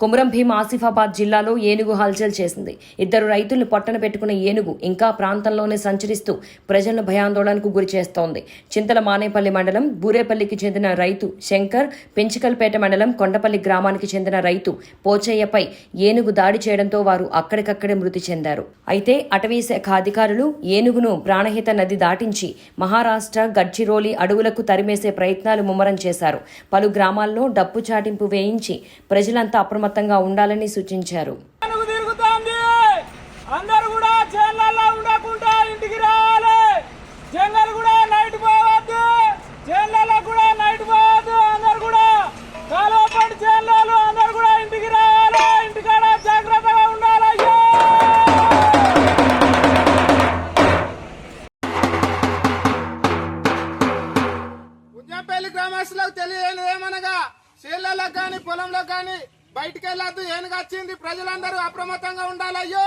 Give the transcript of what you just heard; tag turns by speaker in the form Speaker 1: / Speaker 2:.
Speaker 1: కొమురం భీం ఆసిఫాబాద్ జిల్లాలో ఏనుగు హల్చల్ చేసింది. ఇద్దరు రైతులను పట్టణ పెట్టుకున్న ఏనుగు ఇంకా ప్రాంతంలోనే సంచరిస్తూ ప్రజలను భయాందోళనకు గురి చేస్తోంది. చింతల మానేపల్లి మండలం బూరేపల్లికి చెందిన రైతు శంకర్ పెంచికల్పేట మండలం కొండపల్లి గ్రామానికి చెందిన రైతు పోచయ్యపై ఏనుగు దాడి చేయడంతో వారు అక్కడికక్కడే మృతి చెందారు. అయితే అటవీ శాఖ అధికారులు ఏనుగును ప్రాణహిత నది దాటించి మహారాష్ట్ర గడ్చిరోలి అడవులకు తరిమేసే ప్రయత్నాలు ముమ్మరం చేశారు. పలు గ్రామాల్లో డప్పు చాటింపు వేయించి ప్రజలంతా అప్రమత్తంగా ఉండాలని సూచించారు.
Speaker 2: ఏనుగు తిరుగుతోంది. అందరు కూడా చేన్లలో ఉండకుండా ఇంటికి రావాలి. జంగల్ కూడా నైట్ పోవద్దు. చేన్లలో కూడా నైట్ పోవద్దు. అందరు కూడా కాలువపడి చేన్లలో అందరు కూడా ఇంటికి రావాలి. ఇంటికాడ జాగ్రత్తగా ఉండాలి. అయ్యో!
Speaker 3: ఉద్యంపల్లి గ్రామస్తులకు తెలియదు ఏమనగా చేళ్ళలో కానీ పొలంలో కానీ బయటికి వెళ్ళొద్దు. ఏనుగు వచ్చింది. ప్రజలందరూ అప్రమత్తంగా ఉండాలయ్యో.